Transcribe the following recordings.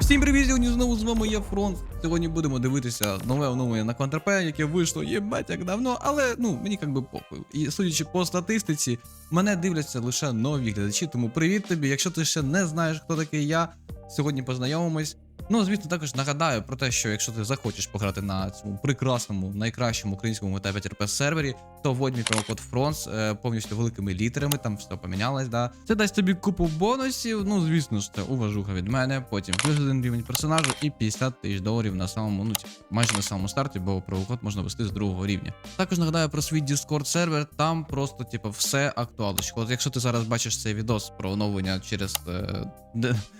Всім привіт, сьогодні знову з вами я Фронт. Сьогодні будемо дивитися нове оновлення на Контрпе, яке вийшло єбать як давно, але ну мені як би похуй. І судячи по статистиці, мене дивляться лише нові глядачі, тому привіт тобі. Якщо ти ще не знаєш, хто такий я, сьогодні познайомимось. Ну, звісно, також нагадаю про те, що якщо ти захочеш пограти на цьому прекрасному, найкращому українському GTA 5 RP сервері, то вводь FRONTS е, повністю великими літерами, там все помінялось, да. Це дасть тобі купу бонусів. Ну, звісно ж, це уважуха від мене. Потім плюс один рівень персонажу і 50 тисяч доларів на самому, ну, типу, майже на самому старті, бо промокод можна вести з другого рівня. Також нагадаю про свій Discord сервер, там просто, типу, все актуалочко. От якщо ти зараз бачиш цей відос про оновлення через е,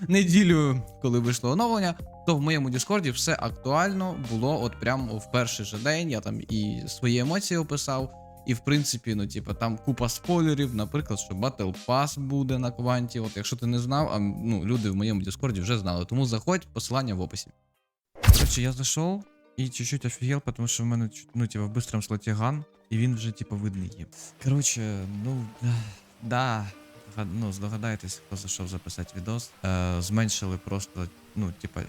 неділю, коли вийшло оновлення, то в моєму Діскорді все актуально було от прямо в перший же день. Я там і свої емоції описав. І в принципі, ну типа там купа спойлерів, наприклад, що Battle Pass буде на кванті. От якщо ти не знав, а ну люди в моєму Діскорді вже знали. Тому заходь, посилання в описі. Короче, я зайшов і чуть-чуть офігел, тому що в мене ну, типа, в бистрому слоті ган, і він вже типа видний є. Короче, ну да. Ну, здогадайтесь, хто зайшов записати відос. Е, зменшили просто, ну, типа,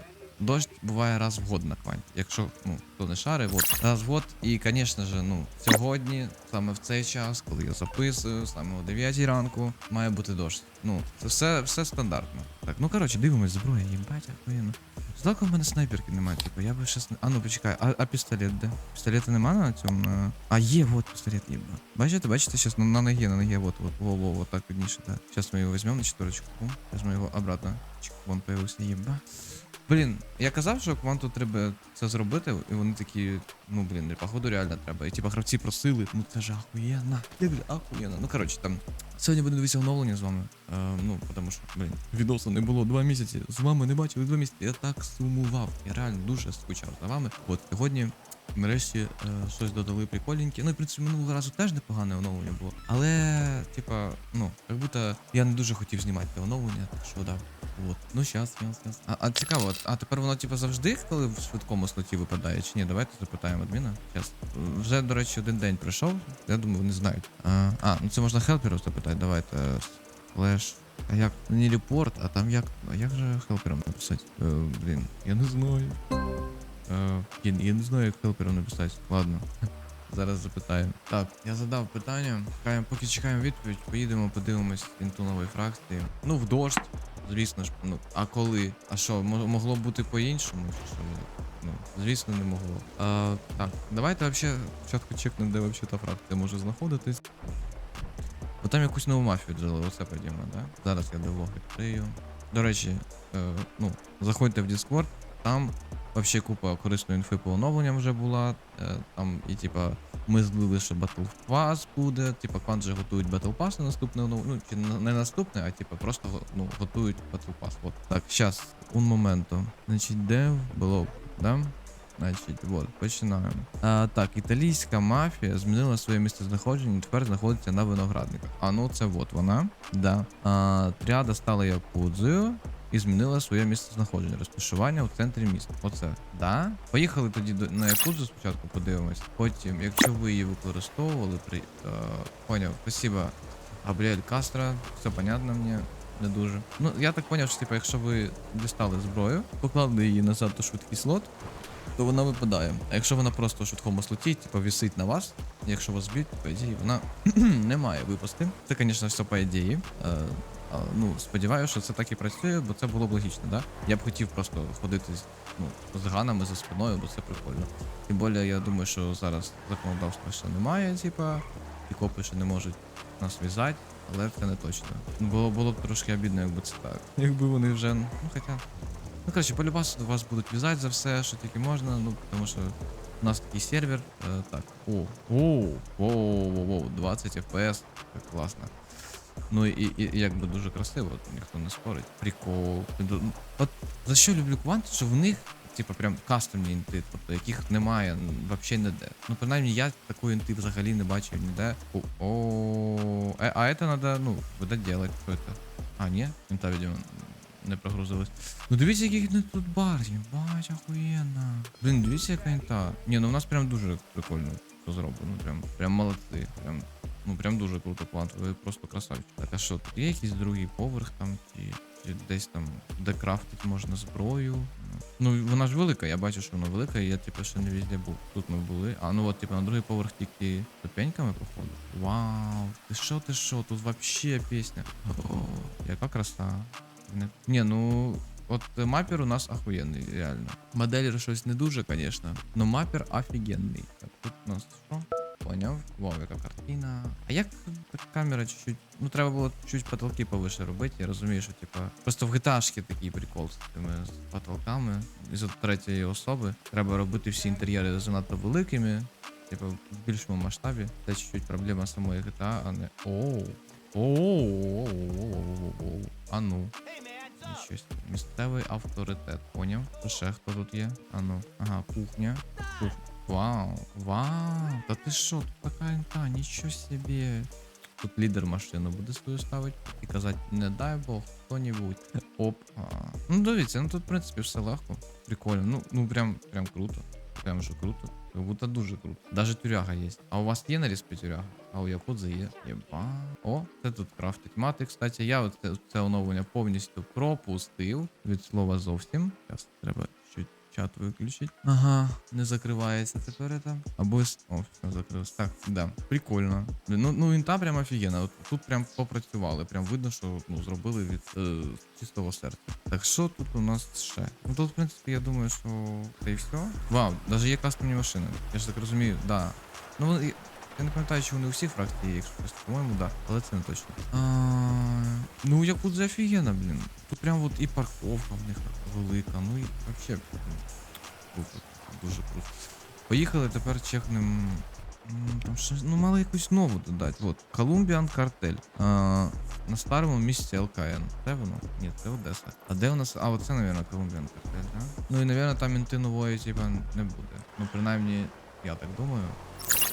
дощ буває раз в год на кванті. Якщо ну хто не шари, от раз в год. І, звісно ж, ну сьогодні, саме в цей час, коли я записую, саме о 9 ранку, має бути дощ. Ну, це все, все стандартно. Так, ну коротше, дивимось, зброя, їм охуєнно. Здалеку в мене снайперки немає, типу, я би щас... не- А ну почекай, а, а пістолет де? Пістолета нема на цьому? На... А є, вот пістолет є. бля. Бачите, бачите, сейчас на, на ноге, на ноге, вот, вот, во, во, вот так видніше, да. Сейчас мы его возьмем на четверочку. Сейчас мы его обратно. Чик, вон появився, єба. Блін, я казав, що кванту треба це зробити, і вони такі, ну блін, походу реально треба. І типа гравці просили, ну це ж ахуєнна. бля. Ну коротше, там. Сьогодні буде дивитися оновлення з вами. Е, ну, тому що, блін, відосу не було два місяці. З вами не бачили два місяці. Я так сумував. Я реально дуже скучав за вами. От сьогодні. Нарешті е, щось додали прикольненьке. Ну, і в принципі, минулого разу теж непогане оновлення було. Але, типа, ну, як будто я не дуже хотів знімати те оновлення, так що да. От. Ну, щас, щас, щас. А, а цікаво, а тепер воно, типа, завжди, коли в швидкому слоті випадає, чи ні? Давайте запитаємо адміна. Щас. Вже, до речі, один день пройшов. Я думаю, вони знають. А, а ну це можна хелперу запитати. Давайте. Флеш. А як? Не репорт, а там як. А як же хелпером написати? Е, блін, я не знаю. Е, я, не знаю, як хелпером написати. Ладно. Зараз запитаємо. Так, я задав питання. Чекаємо, поки чекаємо відповідь, поїдемо, подивимось інту нової фракції. Ну, в дощ, звісно ж. Ну, а коли? А що, мо- могло бути по-іншому? Що? Ну, звісно, не могло. А, так, давайте вообще спочатку чекнемо, де вообще та фракція може знаходитись. Бо там якусь нову мафію додали, оце подімо, да? Зараз я девлог відкрию. До речі, е, ну, заходьте в Discord, там Вообще купа корисної інфи по оновленням вже була. Е, там і типа ми злили, що Battle Pass буде. Типа Квант же готують Battle Pass на наступне оновлення. Ну, чи не наступне, а типа просто ну, готують Battle Pass. От. Так, щас, un момento. Значить, де було, да? Значить, от, починаємо. А, так, італійська мафія змінила своє місце знаходження і тепер знаходиться на виноградниках. А ну це от вона. Да. А, тріада стала якудзою і змінила своє місце знаходження, розташування у центрі міста. Оце. Да? Поїхали тоді до на Якудзу спочатку подивимось. Потім, якщо ви її використовували, при. Е, поняв, спасибо. Габріель Кастро, все понятно мені. Не дуже. Ну, я так поняв, що типу, якщо ви дістали зброю, поклали її назад у швидкий слот, то вона випадає. А якщо вона просто у швидкому слоті, типу, висить на вас, якщо вас б'ють, по ідеї, вона не має випасти. Це, звісно, все по ідеї. Ну, сподіваюся, що це так і працює, бо це було б логічно, да? Я б хотів просто ходити з, ну, з ганами за спиною, бо це прикольно. Тим більше, я думаю, що зараз законодавства ще немає, типа, і копи ще не можуть нас в'язати, але це не точно. Було, було б трошки обідно, якби це так. Якби вони вже. Ну, хоча. Ну, коротше, полюбас вас будуть в'язати за все, що тільки можна, ну, тому що у нас такий сервер. Е, так. О, о, о, о, о, 20 FPS. Так класно. Ну і, і, якби дуже красиво, ніхто не спорить. Прикол. Ду- От за що люблю квант, що в них, типу, прям кастомні інти, тобто яких немає взагалі ніде. Ну, принаймні, я такої інти взагалі не бачив ніде. О, е, а це треба, ну, видать делать, це. А, ні, інта, видимо, не прогрузилась. Ну дивіться, яких не тут бар, бать, охуєнно. Блін, дивіться, яка інта. Ні, ну у нас прям дуже прикольно. круто зроблено. Прям, прям молодці. Прям, ну прям дуже круто план. Ви просто красавчик. Так, а що, тут є якийсь другий поверх там, чи, чи десь там, де крафтити можна зброю? Ну, вона ж велика, я бачу, що вона велика, і я типу ще не везде був. Тут ми були. А ну от, типу, на другий поверх тільки ступеньками проходить. Вау, ти що, ти що? Тут вообще пісня. О, яка краса. Не, ну. От мапер у нас охуєнний, реально. Моделер щось не дуже, звісно. Но мапер офігенний. Так, тут у нас що? Поняв. Вау, яка картина. А як камера чуть-чуть. Ну треба було чуть потолки повише робити. Я розумію, що типа. Просто в GTA такий прикол з тими з потолками. Із третьої особи. Треба робити всі інтер'єри занадто великими. Типу, в більшому масштабі. Це чуть-чуть проблема самої GTA, а не. Оу. Оу. А ну. Собі. Місцевий авторитет, поняв? Ще хто тут є? А ну. Ага, кухня. Кухня. Вау, вау. Та ти що, тут така інта, нічого собі. Тут лідер машину буде свою ставити і казати, не дай Бог, хто-небудь. Оп. А. Ну дивіться, ну тут в принципі все легко. Прикольно. Ну, ну прям, прям круто. Прям що круто. Как будто дуже круто. Даже тюряга є. А у вас є на респі тюряга? А у Якудзи є. Єба. О, це тут крафтить мати. Кстати, я це, це оновлення повністю пропустив. Від слова зовсім. Зараз треба чат виключить. Ага, не закривається тепер там. Або О, все закрилось. Так, да. Прикольно. Ну, ну інта прям офігенна. От тут прям попрацювали. Прям видно, що ну, зробили від е, чистого серця. Так що тут у нас ще? Ну тут, в принципі, я думаю, що це і все. Вау, навіть є кастомні машини. Я ж так розумію, да. Ну вони. Я не пам'ятаю, чи вони у всіх фракції, якщо по-моєму, да, але це не точно. А, ну, Якудза офігенна, блін. Тут прям от і парковка в них велика, ну і взагалі дуже круто. Поїхали тепер чекнем. Там ще, ну, мали якусь нову додати. От, Columbian Cartel. А, на старому місці ЛКН. Це воно? Ні, це Одеса. А де у нас. А, оце, напевно, Columbian Cartel, да? Ну і, напевно, там інти нової, типа, не буде. Ну, принаймні, я так думаю.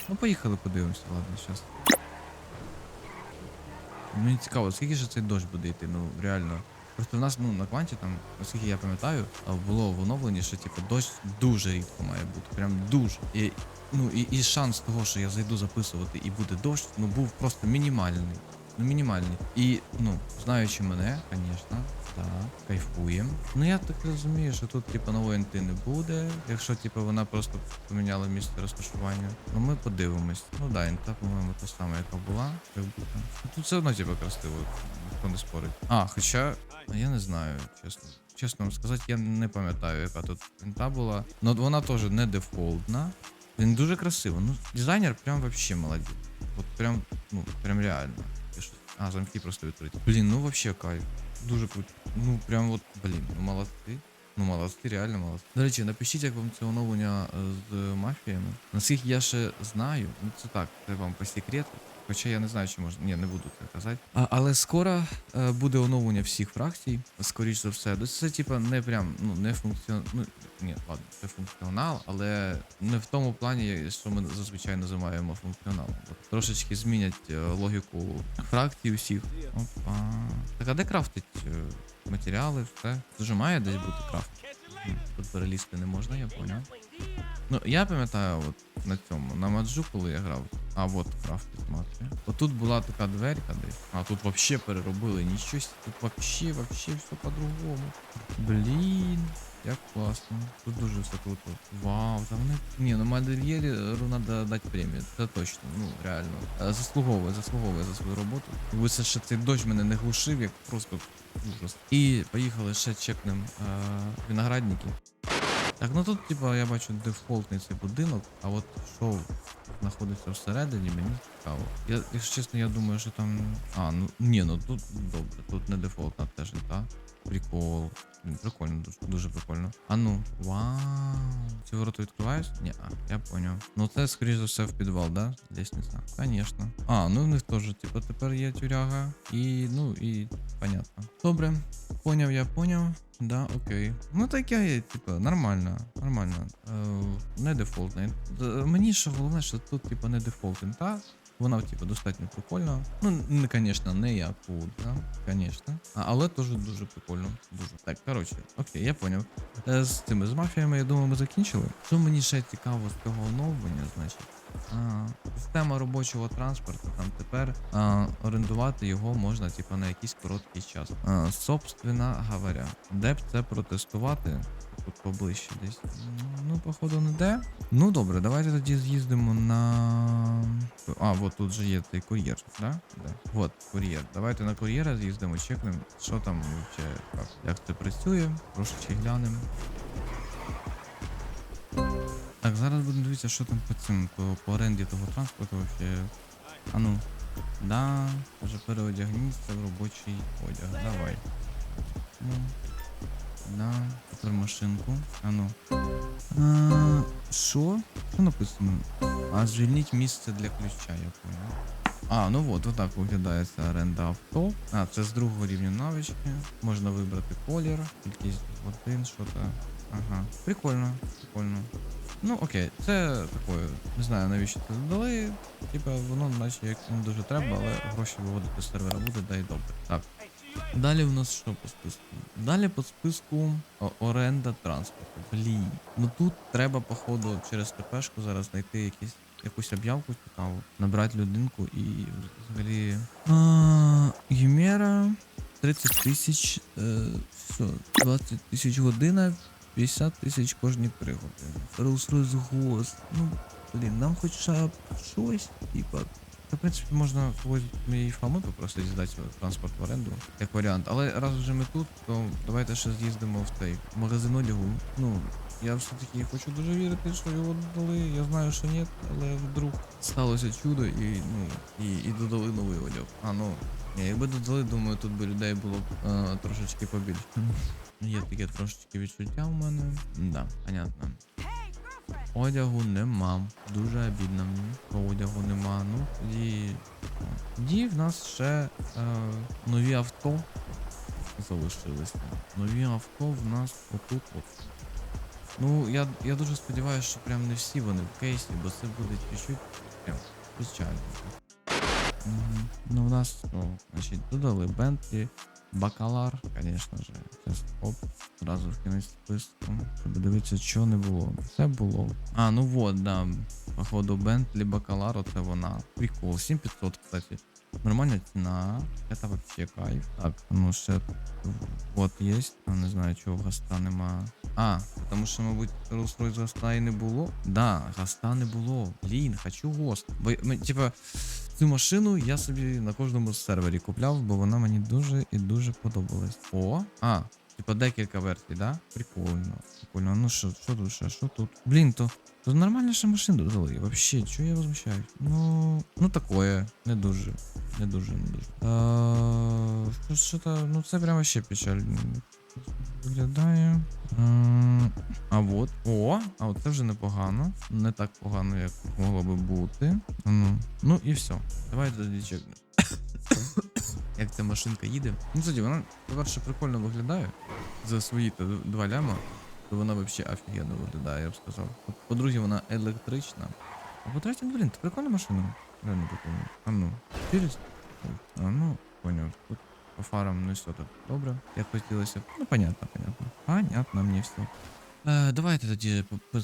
Ну, поїхали, подивимося, ладно, зараз. Мені цікаво, скільки ж цей дощ буде йти, ну реально. Просто в нас, ну, на кванті там, наскільки я пам'ятаю, було в оновленні, що типу дощ дуже рідко має бути. Прям дуже. І, ну, і, і шанс того, що я зайду записувати і буде дощ, ну був просто мінімальний. Ну, мінімальний. І, ну, знаючи мене, звісно, так, кайфуємо. Ну я так розумію, що тут, типу, нової інти не буде. Якщо, типу, вона просто поміняла місце розташування. Ну ми подивимось. Ну да, інта, по-моєму, та сама, яка була. Як будто. Ну, Тут все одно, типу, красиво, ніхто не спорить. А, хоча, я не знаю, чесно. Чесно вам сказати, я не пам'ятаю, яка тут інта була. Ну вона теж не дефолтна. Він дуже красиво. Ну, дизайнер прям вообще молодець. От прям, ну, прям реально. А, замки просто відкриті. Блін, ну вообще кайф. Дуже круто. Ну прям от, блін, ну молодці. Ну молодці, реально молодці. До речі, напишіть, як вам це оновлення е, з мафіями. Наскільки я ще знаю, ну це так, це вам по секрету. Хоча я не знаю, чи можна. Ні, не буду це казати. А, але скоро е, буде оновлення всіх фракцій, скоріш за все. Це типа не прям, ну, не функціон... Ну, ні, ладно, це функціонал, але не в тому плані, що ми зазвичай називаємо функціоналом. Трошечки змінять е, логіку фракцій усіх. Опа. Так а де крафтить е, матеріали, все? Ж має десь бути крафт. Тут перелізти не можна, я поняв. Ну, я пам'ятаю, от на цьому, на маджу, коли я грав. А от крафт мафія. Отут була така дверка десь. А тут вообще переробили нічого. Тут вообще, вообще все по-другому. Блін. Як класно. Тут дуже все круто. Вау, там не. Ні, ну модельєру треба дати премію. Це точно. Ну, реально. Е, Заслуговує, заслуговує за свою роботу. Якби ще цей дощ мене не глушив, як просто ужас. І поїхали ще чекнем е, виноградники. Так, ну тут, типа, я бачу дефолтний цей будинок, а от що знаходиться всередині, мені цікаво. Я, якщо чесно, я думаю, що там. А, ну ні, ну тут добре, тут не дефолтна теж та. Прикол. Прикольно, дуже, дуже прикольно. А ну, вау. Ці ворота відкриваються? Ні, а, я поняв. Ну це, скоріш за все, в підвал, да? Лестниця. Конечно. А, ну в них теж, типу, тепер є тюряга. І, ну, і понятно. Добре. Поняв, я поняв. Да, окей. Ну так є, типу, нормально, нормально. Е, не дефолтне. Мені що головне, що тут, типу, не дефолтний, та вона, типу, достатньо прикольна. Ну, не, звісно, не як да, звісно. Але теж дуже прикольно. Дуже. Так, коротше, окей, я поняв. Е, з цими з мафіями, я думаю, ми закінчили. Що мені ще цікаво з цього оновлення, значить. А, система робочого транспорту. Там тепер а, орендувати його можна, типу, на якийсь короткий час. А, собственно говоря, де б це протестувати? Тут поближче десь. Ну, походу, не де. Ну добре, давайте тоді з'їздимо на. А, от тут же є цей кур'єр, да? Да. От, кур'єр. Давайте на кур'єра з'їздимо, чекнемо, що там вообще, як, як це працює, трошечки глянемо. Так, зараз будемо дивитися, що там по цим, по, по оренді того транспорту вообще. А ну. Да, вже переодягніться в робочий одяг. Давай. Ну. Да, тепер машинку. А ну. Що? Що написано? А звільніть місце для ключа, я понял. А, ну от, отак виглядає ця оренда авто. А, це з другого рівня навички. Можна вибрати колір, кількість годин, що то. Ага. Прикольно, прикольно. Ну окей, це такое. Не знаю навіщо це додали. Типа воно наче як не дуже треба, але гроші виводити з сервера буде, да і добре. Так. Далі в нас що по списку? Далі по списку о- оренда транспорту. Блін. Ну тут треба, походу, через ТПшку зараз знайти якісь, якусь об'явку цікаву, набрати людинку і взагалі. Гімера 30 тисяч. Е, все, 20 тисяч година, 50 тисяч кожні 3 години. Rolls-Royce Ghost. Ну, блін, нам хоча б щось, типа. Та, в принципі, можна когось моєї фами попросити здати транспорт в оренду, як варіант. Але раз вже ми тут, то давайте ще з'їздимо в цей магазин одягу. Ну, я все-таки хочу дуже вірити, що його додали. Я знаю, що ні, але вдруг сталося чудо і, ну, і, і додали новий одяг. А, ну, ні, якби додали, думаю, тут би людей було б е, трошечки побільше. Є таке трошечки відчуття в мене. Да, понятно. Одягу нема. Дуже обідно мені. Що одягу нема. Ну, тоді. Тоді в нас ще е, нові авто залишилися. Нові авто в нас отут от. Ну, я, я дуже сподіваюся, що прям не всі вони в кейсі, бо це буде чуть-чуть прям печально. Мгм. Ну, в нас, ну, значить, додали Бентлі, Бакалар, же. Зараз оп, зразу в кінець списку. Щоб дивитися, що не було. Це було. А, ну вот, да. Походу, Бентлі Бакалар, оце вона. Прикол. 7500, кстати. Нормальна ціна. Это вообще кайф. Так, ну ще вот є. Не знаю, чого в Гаста нема. А, тому що, мабуть, Rolls-Royce Гаста і не було. Да, Гаста не було. Блін, хочу гост. Бо, ми, типа, Цю машину я собі на кожному сервері купляв, бо вона мені дуже і дуже подобалась. О, а, типа декілька версій, да? Прикольно. Прикольно. Ну що, що тут ще? Що тут? Блін, то. Тут нормальна ще машин додали. Вообще, чого я возмущаюсь? Ну, ну такое. Не дуже. Не дуже, не дуже. Що, то, ну це прямо ще печально. Виглядає. А от. О, а от це вже непогано. Не так погано, як могло би бути. Ну, ну і все. Давайте тоді чекнемо. Як ця машинка їде. Ну, кстати, вона, по-перше, прикольно виглядає. За свої два ляма, то вона взагалі офігенно виглядає, я б сказав. По- По-друге, вона електрична. А по-третє, блін, це прикольна машина. Реально прикольно. А ну, 400? А ну, поняв. Тут по фарам не все так добре. Як хотілося. Ну, понятно, понятно. Понятно, мені все. Е, давайте тоді по- по-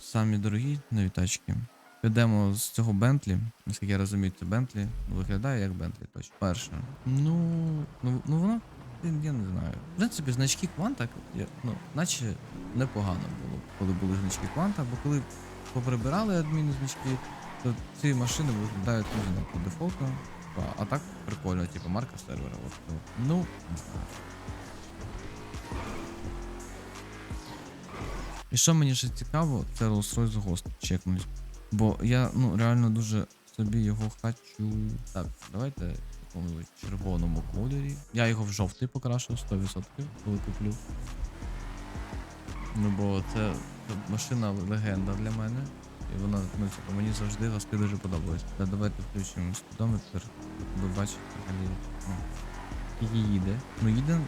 самі дорогі нові тачки. Підемо з цього Бентлі. Наскільки я розумію, це Бентлі. Виглядає як Бентлі точно. Перше. Ну, ну, ну воно. Я не знаю. В принципі, значки Кванта, ну, наче непогано було, коли були значки Кванта, бо коли поприбирали адміни значки, то ці машини виглядають дуже по дефолту. А, а так прикольно, типу марка сервера. От, ну, ну. І що мені ще цікаво, це Rolls-Royce Ghost чекнуть. Бо я ну реально дуже собі його хочу. Так, давайте в якомусь червоному кольорі. Я його в жовтий покрашу 100%, коли куплю. Ну бо це машина легенда для мене. І вона, ну, типу, мені завжди гости дуже подобались. Та давайте включимо спідометр, ви бачите взагалі. Ну, і їде. Ну їде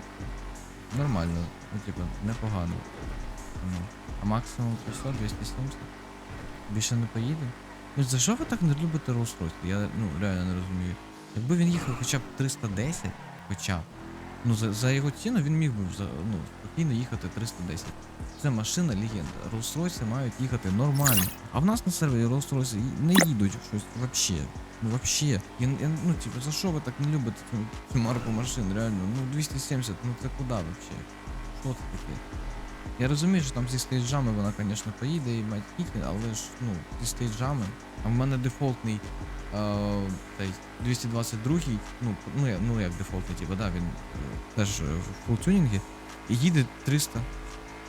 нормально, ну типу, непогано. Ну, а максимум 300, 270. Більше не поїде. Ну за що ви так не любите Rolls-Royce? Я ну реально не розумію. Якби він їхав хоча б 310, хоча б, Ну, за, за його ціну він міг би за, ну, спокійно їхати 310. Це машина легенда. Rolls-Royce мають їхати нормально. А в нас на сервері Rolls-Royce не їдуть щось вообще. Ну вообще. Я, я, ну, типу, за що ви так не любите цю, цю марку машин? Реально, ну 270, ну це куди вообще? Що це таке? Я розумію, що там зі стейджами вона, звісно, поїде і мать кікне, але ж ну, зі стейджами. А в мене дефолтний е, цей 222, ну, ну, ну як дефолтний, типу, да, він е, теж е, в фултюнінгі. І їде 300.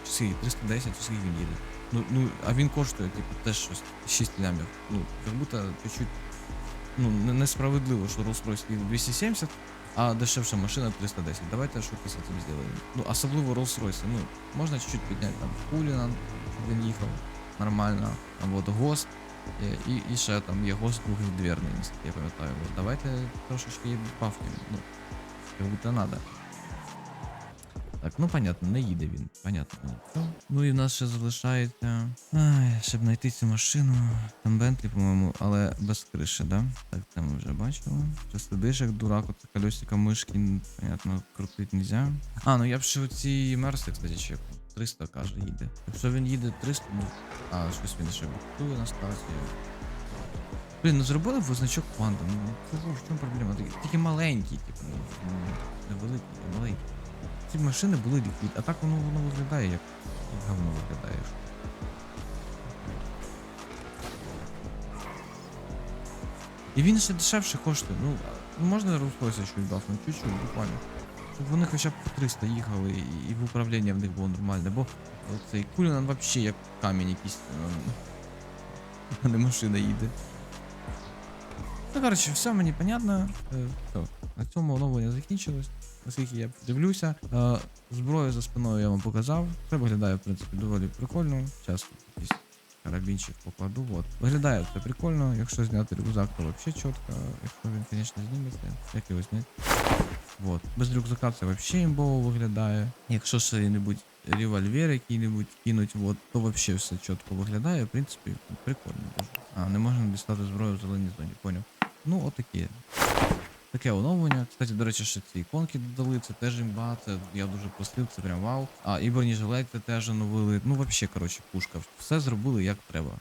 Чи скільки? 310, чи скільки він їде. Ну, ну, а він коштує, типу, теж щось 6 лямів. Ну, як будто чуть-чуть ну, несправедливо, що Rolls-Royce їде 270, а дешевша машина 310. Давайте щось з цим зробимо. Ну, особливо Rolls-Royce. Ну, можна чуть-чуть підняти там Кулінан, щоб він їхав нормально, або от ГОСТ. І, і, і ще там є ГОСТ двохдверний, наскільки я пам'ятаю. От Давайте трошечки бафнем. Ну, як будто надо. Так, ну понятно, не їде він. Понятно. Ну і в нас ще залишається. Ай, щоб знайти цю машину. Там Бентлі, по-моєму, але без криші, да? Так, це ми вже бачили. Що сидиш як дурак, оце колесико мишки, понятно, крутить нельзя. А, ну я б ще оці Мерси, кстати, чекав. 300 каже, їде. Якщо він їде 300, ну. А, щось він ще буксує на старті. Блін, ну зробили б значок Quantum. Ну, чого, в чому проблема? Тільки маленький, типу, ну, ну, не великий, а маленький. Ці машини були ліквід, а так воно воно виглядає як, говно виглядає. І він ще дешевше коштує. Ну, можна розходитися щось бафнути, чуть-чуть, буквально. Щоб вони хоча б по 300 їхали і, і в управління в них було нормальне, бо цей Кулінан вообще як камінь якийсь. А не машина їде. Ну, коротше, все мені понятно. Е, все. На цьому оновлення закінчилось. Наскільки я дивлюся. Е, зброю за спиною я вам показав. Це виглядає, в принципі, доволі прикольно. Тут якийсь карабінчик покладу. От. Виглядає це прикольно. Якщо зняти рюкзак, то взагалі чітко. Якщо він, звісно, зніметься, як його зняти. Вот. Без рюкзака це взагалі імбово виглядає. Якщо що-небудь револьвер який-небудь кинуть, вот, то взагалі все чітко виглядає. В принципі, прикольно дуже. А, не можна дістати зброю в зеленій зоні, поняв. Ну, отаке. Таке оновлення. Кстати, до речі, ще ці іконки додали, це теж імба, це я дуже просив, це прям вау. А, і бронежилети теж оновили. Ну, взагалі, коротше, пушка. Все зробили як треба.